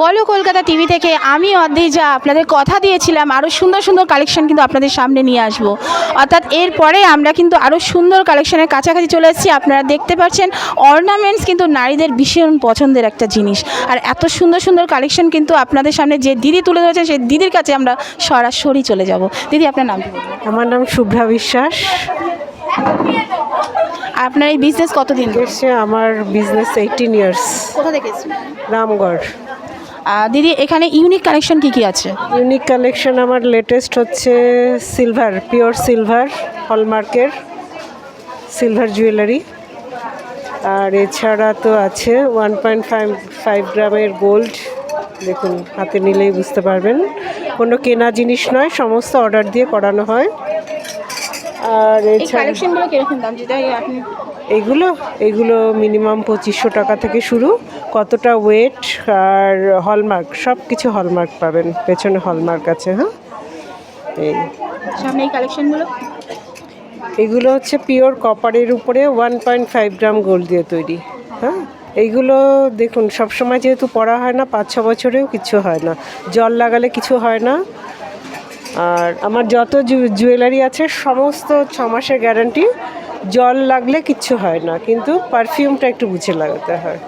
বলো কলকাতা টিভি থেকে, আমি যা আপনাদের কথা দিয়েছিলাম আরও সুন্দর সুন্দর কালেকশন কিন্তু আপনাদের সামনে নিয়ে আসব। অর্থাৎ এরপরে আমরা কিন্তু আরও সুন্দর কালেকশনের কাছাকাছি চলে এসেছি। আপনারা দেখতে পাচ্ছেন অর্নামেন্টস কিন্তু নারীদের ভীষণ পছন্দের একটা জিনিস। আর এত সুন্দর সুন্দর কালেকশন কিন্তু আপনাদের সামনে যে দিদি তুলে ধরেছেন সেই দিদির কাছে আমরা সরাসরি চলে যাব। দিদি, আপনার নাম আমার নাম শুভ্রা বিশ্বাস। আপনার এই বিজনেস কতদিন? এসছে আমার বিজনেস এইটিন ইয়ার্স কোথা থেকে? রামগড়। দিদি এখানে ইউনিক কালেকশন কি কি আছে? ইউনিক কালেকশন আমার লেটেস্ট হচ্ছে সিলভার পিওর সিলভার হলমার্কের সিলভার জুয়েলারি আর এছাড়া তো আছে ওয়ান পয়েন্ট ফাইভ ফাইভ গ্রামের গোল্ড দেখুন হাতে নিলেই বুঝতে পারবেন। কোনো কেনা জিনিস নয় সমস্ত অর্ডার দিয়ে করানো হয়। আর এই কালেকশনগুলো কীরকম দাম যেটা আপনি এইগুলো এগুলো মিনিমাম পঁচিশশো টাকা থেকে শুরু। কতটা ওয়েট আর হলমার্ক সব কিছু হলমার্ক পাবেন। পেছনে হলমার্ক আছে হ্যাঁ? এই। সামনে এই কালেকশনগুলো এগুলো হচ্ছে পিওর কপারের উপরে one point five gram gold দিয়ে তৈরি হ্যাঁ? এইগুলো দেখুন সবসময় যেহেতু পড়া হয় না পাঁচ ছ বছরেও কিছু হয় না। জল লাগালে কিছু হয় না। আর আমার যত জুয়েলারি আছে, সমস্ত ছ মাসের গ্যারান্টি জল লাগলে কিচ্ছু হয় না, কিন্তু পারফিউমটা একটু বুঝে লাগাতে হয়।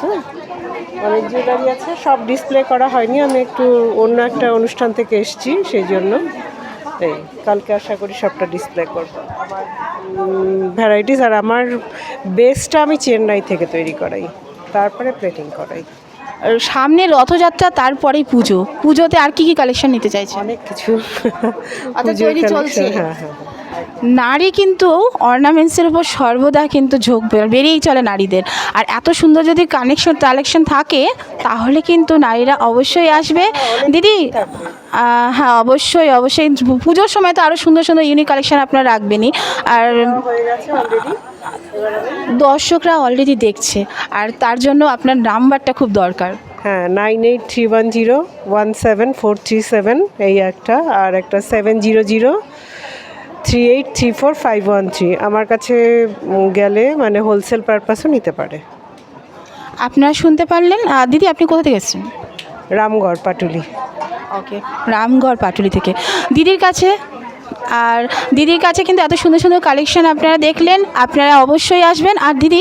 হ্যাঁ? অনেক জুয়েলারি আছে, সব ডিসপ্লে করা হয়নি, আমি একটু অন্য একটা অনুষ্ঠান থেকে এসেছি, সেই জন্য। এই, কালকে আশা করি সবটা ডিসপ্লে করব। আমার ভ্যারাইটিস আর আমার বেসটা আমি চেন্নাই থেকে তৈরি করাই, তারপরে প্লেটিং করাই। সামনে রথযাত্রা তারপরে পুজো পুজোতে আর কি কি কালেকশন নিতে চাইছেন অনেক কিছু আচ্ছা, তৈরি চলছে? হ্যাঁ হ্যাঁ হ্যাঁ। নারী কিন্তু অর্নামেন্টসের উপর সর্বদা কিন্তু ঝোঁক বেরিয়েই চলে নারীদের। আর এত সুন্দর যদি কানেকশন কালেকশন থাকে, তাহলে কিন্তু নারীরা অবশ্যই আসবে। দিদি হ্যাঁ অবশ্যই অবশ্যই। পুজোর সময় তো আরও সুন্দর সুন্দর ইউনিক কালেকশন আপনারা রাখবেনই। আর দর্শকরা অলরেডি দেখছে। আর তার জন্য আপনার নাম্বারটা খুব দরকার। হ্যাঁ nine eight three one zero one seven four three seven এই একটা, আর একটা seven zero zero three eight three four five one three আমার কাছে গেলে মানে হোলসেল পারপাসও নিতে পারে। আপনারা শুনতে পারলেন? আহ, দিদি আপনি কোথা থেকে এসেছেন? রামগড় পাটুলি। ওকে রামগড় পাটুলি থেকে। দিদির কাছে আর দিদির কাছে কিন্তু এত সুন্দর সুন্দর কালেকশন আপনারা দেখলেন আপনারা অবশ্যই আসবেন। আর দিদি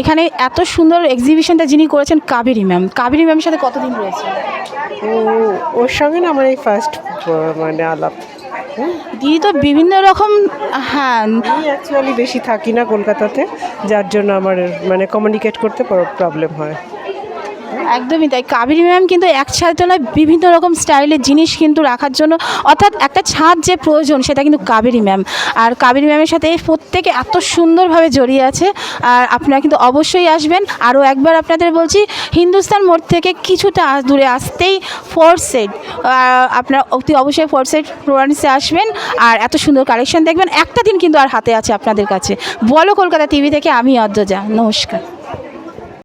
এখানে এত সুন্দর এক্সিবিশনটা যিনি করেছেন কাবেরী ম্যাম। কাবেরী ম্যামের সাথে কতদিন রয়েছে? ওর সঙ্গে না আমার এই ফার্স্ট মানে আলাপ। দিদি তো বিভিন্ন রকম হ্যাঁ। আমি অ্যাকচুয়ালি বেশি থাকি না কলকাতাতে, যার জন্য আমার মানে কমিউনিকেট করতে প্রবলেম হয়। একদমই তাই। কাবেরী ম্যাম কিন্তু এক ছাদতলায় বিভিন্ন রকম স্টাইলের জিনিস কিন্তু রাখার জন্য, অর্থাৎ একটা ছাদ যে প্রয়োজন সেটা কিন্তু কাবেরী ম্যাম। আর কাবেরী ম্যামের সাথে প্রত্যেকে এত সুন্দরভাবে জড়িয়ে আছে, আর আপনারা কিন্তু অবশ্যই আসবেন। আরও একবার আপনাদের বলছি, হিন্দুস্তান মোড় থেকে কিছুটা দূরে আসতেই ফোর সেট আপনারা অতি অবশ্যই ফোর সেট ফ্লোরেন্সে আসবেন, আর এত সুন্দর কালেকশন দেখবেন। একটা দিন কিন্তু আর হাতে আছে আপনাদের কাছে। বলো কলকাতা টিভি থেকে আমি অদ্যজা। নমস্কার।